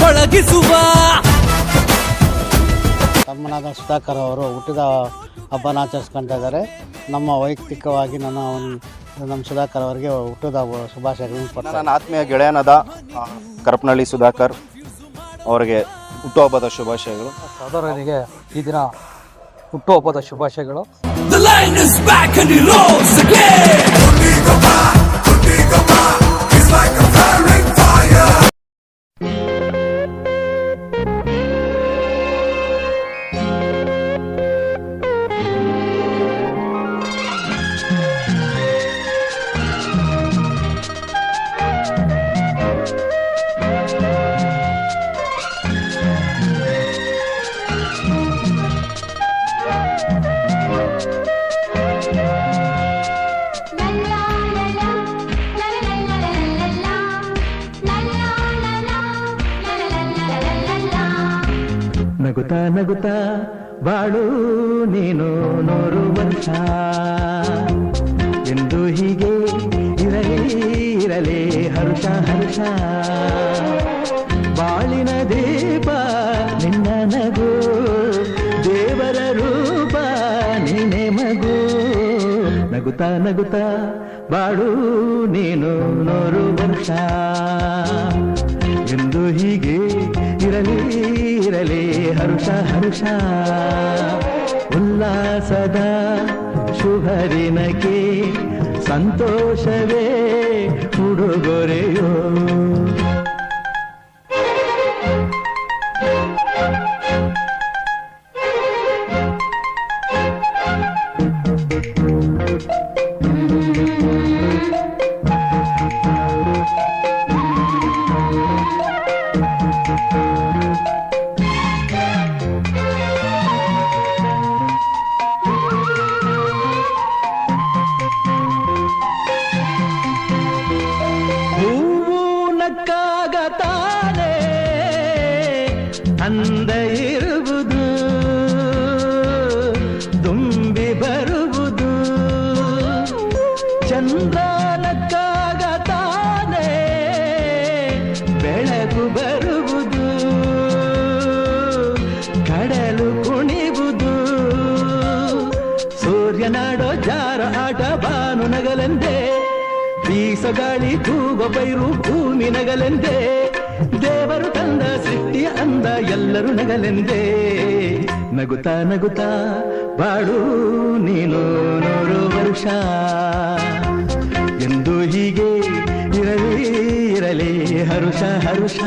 ಪಳಗಿಸುವ. ತಮ್ಮನಾದ ಸುಧಾಕರ್ ಅವರು ಹುಟ್ಟಿದ ಹಬ್ಬನ ಆಚರಿಸ್ಕೊಂತ ಇದ್ದಾರೆ. ನಮ್ಮ ವೈಯಕ್ತಿಕವಾಗಿ ನನ್ನ ಒಂದು ನಮ್ಮ ಸುಧಾಕರ್ ಅವರಿಗೆ ಹುಟ್ಟಿದ ಶುಭಾಶಯಗಳು ಶುಭಾಶಯಗಳನ್ನು ಕೊಡ್ತಾರೆ ನನ್ನ ಆತ್ಮೀಯ ಗೆಳೆಯನಾದ ಆ, ಕರಪನಹಳ್ಳಿ ಸುಧಾಕರ್ ಅವರಿಗೆ ಹುಟ್ಟುಹಬ್ಬದ ಶುಭಾಶಯಗಳು. ಸಹೋದರನಿಗೆ ಈ ದಿನ ಹುಟ್ಟುಹಬ್ಬದ ಶುಭಾಶಯಗಳು. The line is back and he rolls again. ನಗುತ್ತಾ ನಗುತಾ ಬಾಳು ನೀನು ನೂರು ವರ್ಷ ಎಂದು ಹೀಗೆ ಇರಲಿ ಇರಲಿ ಹರುಷ ಹರುಷ. ಬಾಳಿನ ದೀಪ ನಗುತ್ತಾ ನಗುತ್ತಾ ಬಾಳು ನೀನು ನೋರು ವರ್ಷ ಎಂದು ಹೀಗೆ ಇರಲಿ ಇರಲಿ ಹರುಷ ಹರುಷ. ಉಲ್ಲಾಸದ ಶುಭರಿನಕ್ಕೆ ಸಂತೋಷವೇ ಉಡುಗೊರೆಯೋ. Thank you. ಜಾರ ಆಟ ಬಾನು ನಗಲೆಂದೇ. ಬೀಸಗಾಳಿ ತೂಗ ಬೈರು ಭೂಮಿ ನಗಲೆಂದೆ. ದೇವರು ತಂದ ಸೃಷ್ಟಿಯ ಅಂದ ಎಲ್ಲರೂ ನಗಲೆಂದೆ. ನಗುತ್ತಾ ನಗುತ್ತಾ ಬಾಡು ನೀನು ನೂರು ವರ್ಷ. ಎಂದು ಹೀಗೆ ಇರಲಿ ಇರಲಿ ಹರುಷ ಹರುಷ.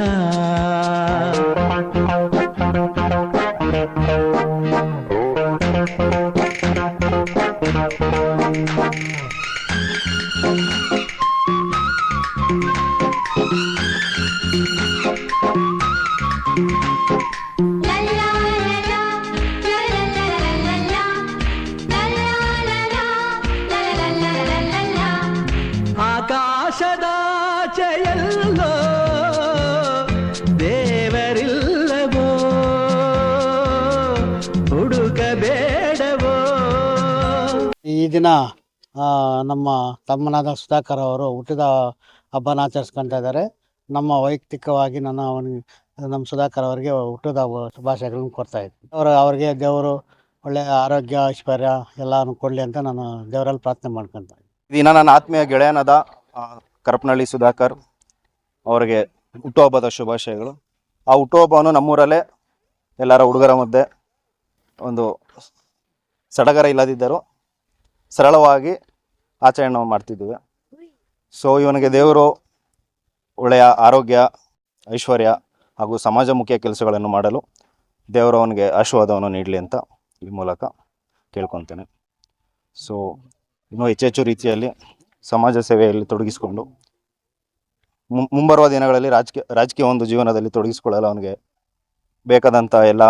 ದಿನ ನಮ್ಮ ತಮ್ಮನಾದ ಸುಧಾಕರ್ ಅವರು ಹುಟ್ಟಿದ ಹಬ್ಬನ ಆಚರಿಸ್ಕೊಂತ ಇದ್ದಾರೆ. ನಮ್ಮ ವೈಯಕ್ತಿಕವಾಗಿ ನನ್ನ ಅವನಿಗೆ ನಮ್ಮ ಸುಧಾಕರ್ ಅವರಿಗೆ ಹುಟ್ಟಿದ ಶುಭಾಶಯಗಳನ್ನು ಕೊಡ್ತಾ ಇದ್ದೀನಿ. ಅವರು, ಅವರಿಗೆ ದೇವರು ಒಳ್ಳೆಯ ಆರೋಗ್ಯ, ಐಶ್ವರ್ಯ ಎಲ್ಲನೂ ಕೊಡಲಿ ಅಂತ ನಾನು ದೇವರಲ್ಲಿ ಪ್ರಾರ್ಥನೆ ಮಾಡ್ಕೊಂತ ದಿನ ನನ್ನ ಆತ್ಮೀಯ ಗೆಳೆಯನಾದ ಕರಪನಹಳ್ಳಿ ಸುಧಾಕರ್ ಅವರಿಗೆ ಹುಟ್ಟುಹಬ್ಬದ ಶುಭಾಶಯಗಳು. ಆ ಹುಟ್ಟುಹಬ್ಬವನ್ನು ನಮ್ಮೂರಲ್ಲೇ ಎಲ್ಲರ ಹುಡುಗರ ಮಧ್ಯೆ ಒಂದು ಸಡಗರ ಇಲ್ಲದಿದ್ದರೂ ಸರಳವಾಗಿ ಆಚರಣೆ ಮಾಡ್ತಿದ್ದೀವಿ. ಸೊ ಇವನಿಗೆ ದೇವರು ಒಳ್ಳೆಯ ಆರೋಗ್ಯ, ಐಶ್ವರ್ಯ ಹಾಗೂ ಸಮಾಜಮುಖಿಯ ಕೆಲಸಗಳನ್ನು ಮಾಡಲು ದೇವರು ಅವನಿಗೆ ಆಶೀರ್ವಾದವನ್ನು ನೀಡಲಿ ಅಂತ ಈ ಮೂಲಕ ಕೇಳ್ಕೊತೇನೆ. ಸೊ ಇನ್ನೂ ಹೆಚ್ಚೆಚ್ಚು ರೀತಿಯಲ್ಲಿ ಸಮಾಜ ಸೇವೆಯಲ್ಲಿ ತೊಡಗಿಸಿಕೊಂಡು ಮುಂಬರುವ ದಿನಗಳಲ್ಲಿ ರಾಜಕೀಯ ರಾಜಕೀಯ ಒಂದು ಜೀವನದಲ್ಲಿ ತೊಡಗಿಸಿಕೊಳ್ಳಲು ಅವನಿಗೆ ಬೇಕಾದಂಥ ಎಲ್ಲ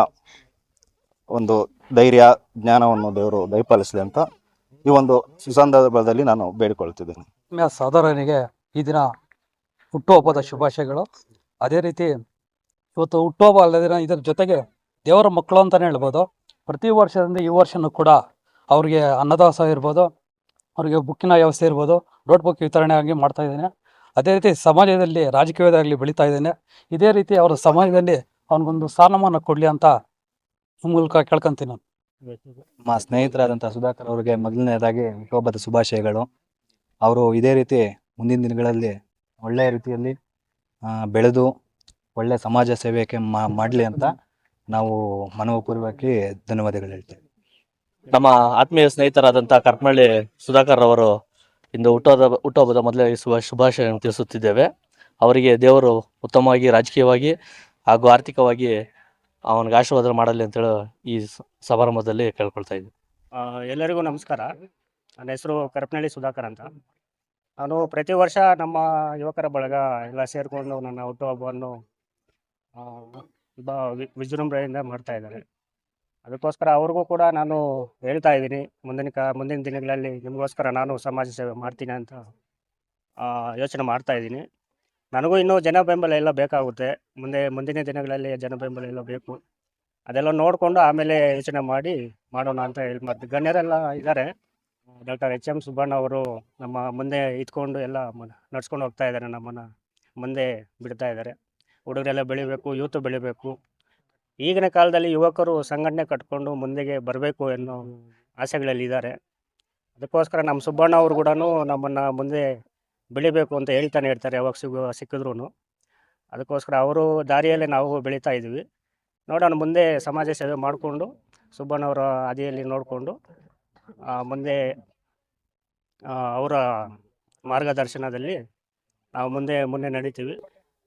ಒಂದು ಧೈರ್ಯ, ಜ್ಞಾನವನ್ನು ದೇವರು ದಯಪಾಲಿಸಲಿ ಅಂತ ಈ ಒಂದು ಸುಸಂದರ್ಭದಲ್ಲಿ ನಾನು ಬೇಡಿಕೊಳ್ತಿದ್ದೇನೆ ಸಾಧಾರಣಿಗೆ ಈ ದಿನ ಹುಟ್ಟುಹಬ್ಬದ ಶುಭಾಶಯಗಳು. ಅದೇ ರೀತಿ ಇವತ್ತು ಹುಟ್ಟುಹಬ್ಬ ಅಲ್ಲದಿನ ಇದರ ಜೊತೆಗೆ ದೇವರ ಮಕ್ಕಳು ಅಂತಲೇ ಹೇಳ್ಬೋದು. ಪ್ರತಿ ವರ್ಷದಿಂದ ಈ ವರ್ಷನೂ ಕೂಡ ಅವ್ರಿಗೆ ಅನ್ನದಾಸ ಇರ್ಬೋದು. ಅವರಿಗೆ ಬುಕ್ಕಿನ ವ್ಯವಸ್ಥೆ ಇರ್ಬೋದು. ನೋಟ್ ಬುಕ್ ವಿತರಣೆ ಆಗಿ ಮಾಡ್ತಾ ಇದ್ದೇನೆ. ಅದೇ ರೀತಿ ಸಮಾಜದಲ್ಲಿ ರಾಜಕೀಯದಾಗಲಿ ಬೆಳೀತಾ ಇದ್ದೇನೆ. ಇದೇ ರೀತಿ ಅವರ ಸಮಾಜದಲ್ಲಿ ಅವನಿಗೊಂದು ಸ್ಥಾನಮಾನ ಕೊಡಲಿ ಅಂತ ಮೂಲಕ ಕೇಳ್ಕೊಂತೀನಿ ನಾನು. ನಮ್ಮ ಸ್ನೇಹಿತರಾದಂಥ ಸುಧಾಕರ್ ಅವರಿಗೆ ಮೊದಲನೇದಾಗಿ ಹುಟ್ಟುಹಬ್ಬದ ಶುಭಾಶಯಗಳು. ಅವರು ಇದೇ ರೀತಿ ಮುಂದಿನ ದಿನಗಳಲ್ಲಿ ಒಳ್ಳೆಯ ರೀತಿಯಲ್ಲಿ ಬೆಳೆದು ಒಳ್ಳೆಯ ಸಮಾಜ ಸೇವೆಗೆ ಮಾಡಲಿ ಅಂತ ನಾವು ಮನವಪೂರ್ವಕವಾಗಿ ಧನ್ಯವಾದಗಳು ಹೇಳ್ತೇವೆ. ನಮ್ಮ ಆತ್ಮೀಯ ಸ್ನೇಹಿತರಾದಂಥ ಕರ್ಮಳ್ಳಿ ಸುಧಾಕರ್ ಅವರು ಇಂದು ಹುಟ್ಟೋದ, ಹುಟ್ಟುಹಬ್ಬದ ಮೊದಲೇ ಶುಭ ಶುಭಾಶಯ ತಿಳಿಸುತ್ತಿದ್ದೇವೆ. ಅವರಿಗೆ ದೇವರು ಉತ್ತಮವಾಗಿ, ರಾಜಕೀಯವಾಗಿ ಹಾಗೂ ಆರ್ಥಿಕವಾಗಿ ಅವನಿಗೆ ಆಶೀರ್ವಾದ ಮಾಡಲಿ ಅಂತೇಳಿ ಈ ಸಮಾರಂಭದಲ್ಲಿ ಕೇಳ್ಕೊಳ್ತಾ ಇದ್ದೀವಿ ಎಲ್ಲರಿಗೂ ನಮಸ್ಕಾರ. ನನ್ನ ಹೆಸರು ಕರಪ್ನಳ್ಳಿ ಸುಧಾಕರ್ ಅಂತ. ನಾನು ಪ್ರತಿ ವರ್ಷ ನಮ್ಮ ಯುವಕರ ಬಳಗ ಎಲ್ಲ ಸೇರಿಕೊಂಡು ನನ್ನ ಹುಟ್ಟುಹಬ್ಬವನ್ನು ವಿ- ವಿಜೃಂಭಣೆಯಿಂದ ಮಾಡ್ತಾ ಇದ್ದಾರೆ. ಅದಕ್ಕೋಸ್ಕರ ಅವ್ರಿಗೂ ಕೂಡ ನಾನು ಹೇಳ್ತಾ ಇದ್ದೀನಿ, ಮುಂದಿನ ಕ, ಮುಂದಿನ ದಿನಗಳಲ್ಲಿ ನಿಮಗೋಸ್ಕರ ನಾನು ಸಮಾಜ ಸೇವೆ ಮಾಡ್ತೀನಿ ಅಂತ ಯೋಚನೆ ಮಾಡ್ತಾ ಇದ್ದೀನಿ. ನನಗೂ ಇನ್ನೂ ಜನ ಬೆಂಬಲ ಎಲ್ಲ ಬೇಕಾಗುತ್ತೆ. ಮುಂದೆ, ಮುಂದಿನ ದಿನಗಳಲ್ಲಿ ಜನ ಬೆಂಬಲ ಎಲ್ಲ ಬೇಕು. ಅದೆಲ್ಲ ನೋಡಿಕೊಂಡು ಆಮೇಲೆ ಯೋಚನೆ ಮಾಡಿ ಮಾಡೋಣ ಅಂತ ಹೇಳಿ ಮತ್ತು ಗಣ್ಯರೆಲ್ಲ ಇದ್ದಾರೆ. ಡಾಕ್ಟರ್ ಎಚ್ ಎಂ ಸುಬ್ಬಣ್ಣ ಅವರು ನಮ್ಮ ಮುಂದೆ ಇದ್ಕೊಂಡು ಎಲ್ಲ ನಡ್ಸ್ಕೊಂಡು ಹೋಗ್ತಾ ಇದ್ದಾರೆ, ನಮ್ಮನ್ನು ಮುಂದೆ ಬಿಡ್ತಾ ಇದ್ದಾರೆ. ಹುಡುಗರೆಲ್ಲ ಬೆಳಿಬೇಕು, ಯೂತ್ ಬೆಳಿಬೇಕು. ಈಗಿನ ಕಾಲದಲ್ಲಿ ಯುವಕರು ಸಂಘಟನೆ ಕಟ್ಕೊಂಡು ಮುಂದೆಗೆ ಬರಬೇಕು ಅನ್ನೋ ಆಸೆಗಳಲ್ಲಿ ಇದ್ದಾರೆ. ಅದಕ್ಕೋಸ್ಕರ ನಮ್ಮ ಸುಬ್ಬಣ್ಣ ಅವರು ಕೂಡ ನಮ್ಮನ್ನು ಮುಂದೆ ಬೆಳಿಬೇಕು ಅಂತ ಹೇಳ್ತಾನೆ ಇರ್ತಾರೆ ಯಾವಾಗ ಸಿಗೋ ಸಿಕ್ಕಿದ್ರು ಅದಕ್ಕೋಸ್ಕರ ಅವರು ದಾರಿಯಲ್ಲೇ ನಾವು ಬೆಳೀತಾ ಇದ್ದೀವಿ ನೋಡೋಣ, ಮುಂದೆ ಸಮಾಜ ಸೇವೆ ಮಾಡಿಕೊಂಡು ಸುಬ್ಬಣ್ಣವರ ಹಾದಿಯಲ್ಲಿ ನೋಡಿಕೊಂಡು ಮುಂದೆ ಅವರ ಮಾರ್ಗದರ್ಶನದಲ್ಲಿ ನಾವು ಮುಂದೆ ಮುಂದೆ ನಡೀತೀವಿ.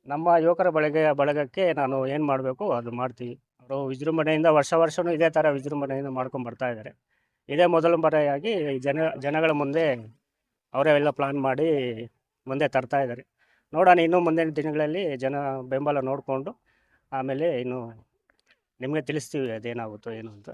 ನಮ್ಮ ಯುವಕರ ಬಳಗ, ಬಳಗಕ್ಕೆ ನಾನು ಏನು ಮಾಡಬೇಕು, ಅದು ಮಾಡ್ತೀವಿ. ಅವರು ವಿಜೃಂಭಣೆಯಿಂದ ವರ್ಷ ವರ್ಷವೂ ಇದೇ ಥರ ವಿಜೃಂಭಣೆಯಿಂದ ಮಾಡ್ಕೊಂಡು ಬರ್ತಾ ಇದ್ದಾರೆ. ಇದೇ ಮೊದಲ ಬಾರಿಯಾಗಿ ಜನ, ಜನಗಳ ಮುಂದೆ ಅವರೇ ಎಲ್ಲ ಪ್ಲಾನ್ ಮಾಡಿ ಮುಂದೆ ತರ್ತಾ ಇದ್ದಾರೆ. ನೋಡೋಣ, ಇನ್ನೂ ಮುಂದಿನ ದಿನಗಳಲ್ಲಿ ಜನ ಬೆಂಬಲ ನೋಡಿಕೊಂಡು ಆಮೇಲೆ ಇನ್ನು ನಿಮಗೆ ತಿಳಿಸ್ತೀವಿ ಅದೇನಾಗುತ್ತೋ ಏನು ಅಂತ.